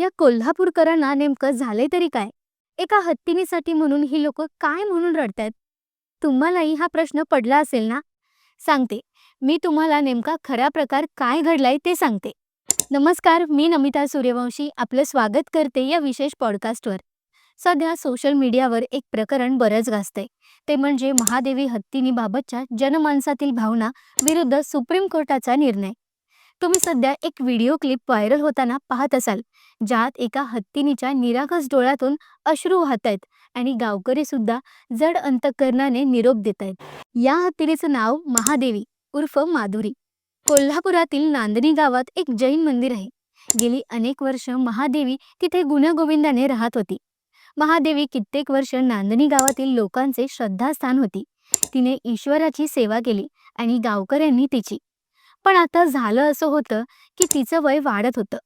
या कोल्हापूरकरांना नेमकं झालंय तरी काय? एका हत्तीनीसाठी म्हणून ही लोक काय म्हणून रडतायत? तुम्हालाही हा प्रश्न पडला असेल ना? सांगते. मी तुम्हाला नेमका खरा प्रकार काय घडलाय ते सांगते. नमस्कार मी नमिता सूर्यवंशी. आपलं स्वागत करते या विशेष पॉडकास्टवर. सध्या सोशल मीडियावर एक प्रकरण बरंच गाजतंय. ते म्हणजे महादेवी हत्तीनीबाबतच्या जनमानसातील भावना विरुद्ध सुप्रीम कोर्टाचा निर्णय. तुम्ही सध्या एक व्हिडिओ क्लिप व्हायरल होताना पाहत असाल ज्यात एका हत्तीनीच्या निरागस डोळ्यातून अश्रू वाहत आहेत आणि गावकरी सुद्धा जड अंतकरणाने निरोप देत आहेत. या हत्तीनीचं नाव महादेवी उर्फ माधुरी. कोल्हापुरातील नांदणी गावात एक जैन मंदिर आहे. गेली अनेक वर्ष महादेवी तिथे गुण्यागोविंदाने राहत होती. महादेवी कित्येक वर्ष नांदणी गावातील लोकांचे श्रद्धास्थान होती. तिने ईश्वराची सेवा केली आणि गावकऱ्यांनी तिची पण आता झालं असं होतं की तिचं वय वाढत होतं.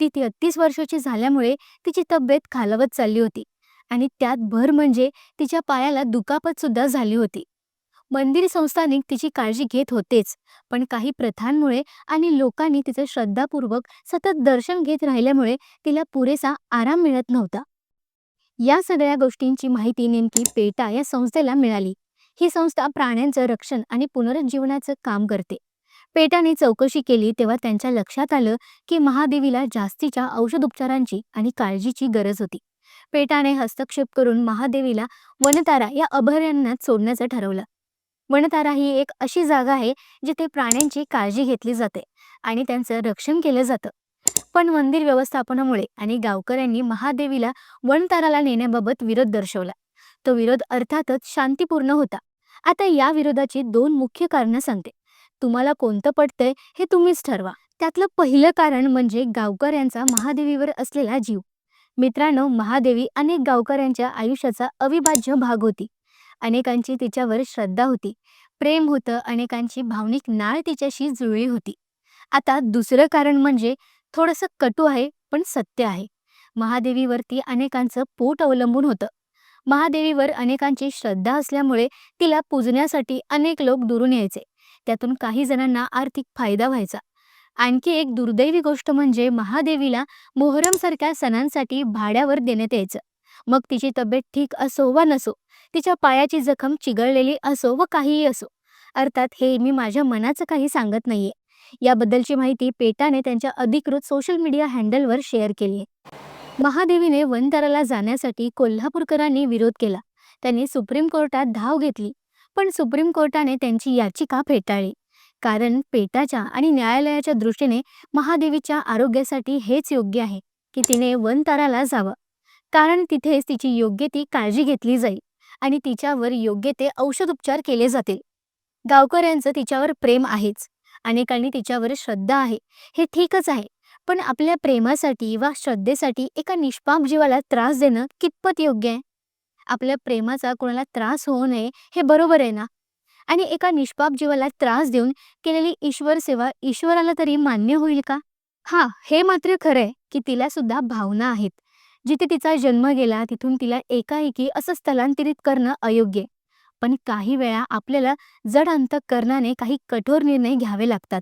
ती तेहतीस वर्षाची झाल्यामुळे तिची तब्येत खालवत चालली होती आणि त्यात भर म्हणजे तिच्या पायाला दुखापत सुद्धा झाली होती. मंदिर संस्थानिक तिची काळजी घेत होतेच पण काही प्रथांमुळे आणि लोकांनी तिचं श्रद्धापूर्वक सतत दर्शन घेत राहिल्यामुळे तिला पुरेसा आराम मिळत नव्हता. या सगळ्या गोष्टींची माहिती नेमकी पेटा या संस्थेला मिळाली. ही संस्था प्राण्यांचं रक्षण आणि पुनरुज्जीवनाचं काम करते. पेटाने चौकशी केली तेव्हा त्यांच्या लक्षात आलं की महादेवीला जास्तीच्या औषधोपचारांची आणि काळजीची गरज होती. पेटाने हस्तक्षेप करून महादेवीला वनतारा या अभयारण्यात सोडण्याचं ठरवलं. वनतारा ही एक अशी जागा आहे जिथे प्राण्यांची काळजी घेतली जाते आणि त्यांचं रक्षण केलं जातं. पण मंदिर व्यवस्थापनामुळे आणि गावकऱ्यांनी महादेवीला वनताराला नेण्याबाबत विरोध दर्शवला. तो विरोध अर्थातच शांतीपूर्ण होता. आता या विरोधाची दोन मुख्य कारणं सांगते. तुम्हाला कोणतं पटतंय हे तुम्हीच ठरवा. त्यातलं पहिलं कारण म्हणजे गावकऱ्यांचा महादेवीवर असलेला जीव. मित्रांनो महादेवी अनेक गावकऱ्यांच्या आयुष्याचा अविभाज्य भाग होती. अनेकांची तिच्यावर श्रद्धा होती. प्रेम होतं अनेकांची भावनिक नाळ तिच्याशी जुळली होती. आता दुसरं कारण म्हणजे थोडंसं कटू आहे पण सत्य आहे. महादेवीवरती अनेकांचं पोट अवलंबून होतं. महादेवीवर अनेकांची श्रद्धा असल्यामुळे तिला पूजण्यासाठी अनेक लोक दुरून यायचे. त्यातून काही जणांना आर्थिक फायदा व्हायचा. आणखी एक दुर्दैवी गोष्ट म्हणजे महादेवीला मोहरम सारख्या सणांसाठी भाड्यावर देण्यात यायचं. मग तिची तब्येत ठीक असो वा नसो तिच्या पायाची जखम चिघळलेली असो व काहीही असो अर्थात हे मी माझ्या मनाचं काही सांगत नाहीये. याबद्दलची माहिती पेटाने त्यांच्या अधिकृत सोशल मीडिया हँडलवर शेअर केली. आहे महादेवीने वनताराला जाण्यासाठी कोल्हापूरकरांनी विरोध केला. त्यांनी सुप्रीम कोर्टात धाव घेतली. पण सुप्रीम कोर्टाने त्यांची याचिका फेटाळली. कारण पेटाच्या आणि न्यायालयाच्या दृष्टीने महादेवीच्या आरोग्यासाठी हेच योग्य आहे की तिने वनताराला जावं. कारण तिथेच तिची योग्य ती काळजी घेतली जाईल आणि तिच्यावर योग्य ते औषधोपचार केले जातील. गावकऱ्यांचं तिच्यावर प्रेम आहेच. अनेकांनी तिच्यावर श्रद्धा आहे हे ठीकच आहे. पण आपल्या प्रेमासाठी वा श्रद्धेसाठी एका निष्पाप जीवाला त्रास देणं कितपत योग्य आहे? आपल्या प्रेमाचा कोणाला त्रास होऊ नये हे बरोबर आहे ना? आणि एका निष्पाप जीवाला त्रास देऊन केलेली ईश्वर सेवा ईश्वराला तरी मान्य होईल का? हा हे मात्र खरंय की तिला सुद्धा भावना आहेत. जिथे तिचा जन्म गेला तिथून तिला एकाएकी असं स्थलांतरित करणं अयोग्य पण काही वेळा आपल्याला जड अंतकरणाने काही कठोर निर्णय घ्यावे लागतात.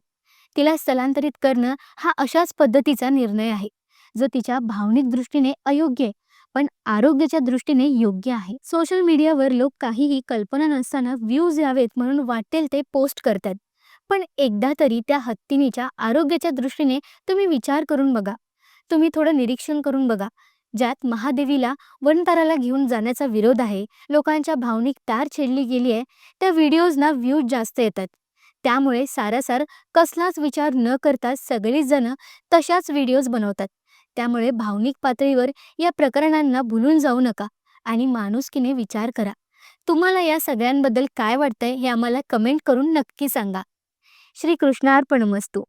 तिला स्थलांतरित करणं हा अशाच पद्धतीचा निर्णय आहे जो तिच्या भावनिक दृष्टीने अयोग्य पण आरोग्याच्या दृष्टीने योग्य आहे. सोशल मीडियावर लोक काहीही कल्पना नसताना व्ह्यूज यावेत म्हणून वाटेल ते पोस्ट करतात. पण एकदा तरी त्या हत्तीनीच्या आरोग्याच्या दृष्टीने तुम्ही विचार करून बघा. तुम्ही थोडं निरीक्षण करून बघा. ज्यात महादेवीला वनताराला घेऊन जाण्याचा विरोध आहे लोकांच्या भावनिक तार छेडली गेली आहे त्या व्हिडिओजना व्ह्यूज जास्त येतात. त्यामुळे सारासार कसलाच विचार न करता सगळीच जण तशाच व्हिडिओज बनवतात. त्यामुळे भावनिक पातळीवर या प्रकरणांना भुलून जाऊ नका आणि माणुसकीने विचार करा. तुम्हाला या सगळ्यांबद्दल काय वाटतंय हे आम्हाला कमेंट करून नक्की सांगा. श्री कृष्णार्पणमस्तू